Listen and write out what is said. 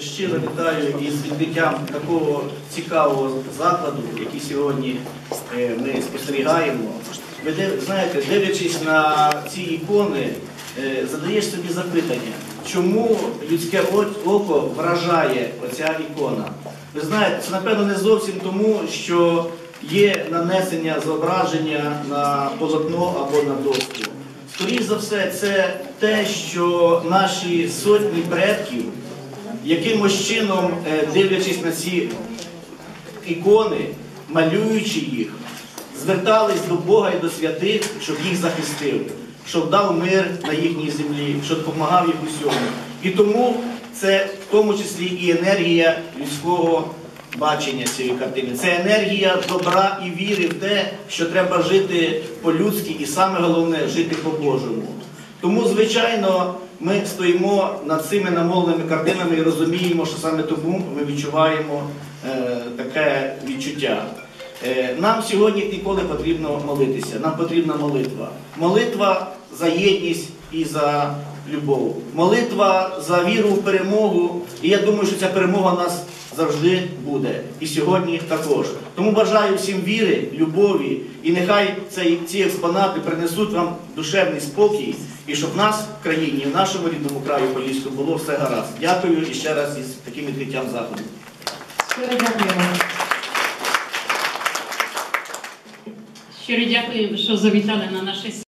щиро вітаю із відкриттям такого цікавого закладу, який сьогодні е, ми спостерігаємо. Ви знаєте, дивлячись на ці ікони, е, задаєш собі запитання, чому людське око вражає оця ікона. Ви знаєте, це напевно не зовсім тому, що є нанесення зображення на полотно або на доску. Скоріше за все, це те, що наші сотні предків якимось чином, е, дивлячись на ці ікони, малюючи їх, звертались до Бога і до святих, щоб їх захистив, щоб дав мир на їхній землі, щоб допомагав їх усьому. І тому це в тому числі і енергія людського бачення цієї картини. Це енергія добра і віри в те, що треба жити по-людськи, і саме головне жити по-божому. Тому, звичайно, ми стоїмо над цими намовленими картинами і розуміємо, що саме тому ми відчуваємо е, таке відчуття. Е, нам сьогодні ніколи потрібно молитися. Нам потрібна молитва. Молитва за єдність і за любов. Молитва за віру в перемогу. І я думаю, що ця перемога нас завжди буде. І сьогодні також. Тому бажаю всім віри, любові, і нехай ці експонати принесуть вам душевний спокій, і щоб в нас в країні, в нашому рідному краю Поліську було все гаразд. Дякую і ще раз із таким відкриттям заходу. Щиро дякую, що завітали на наше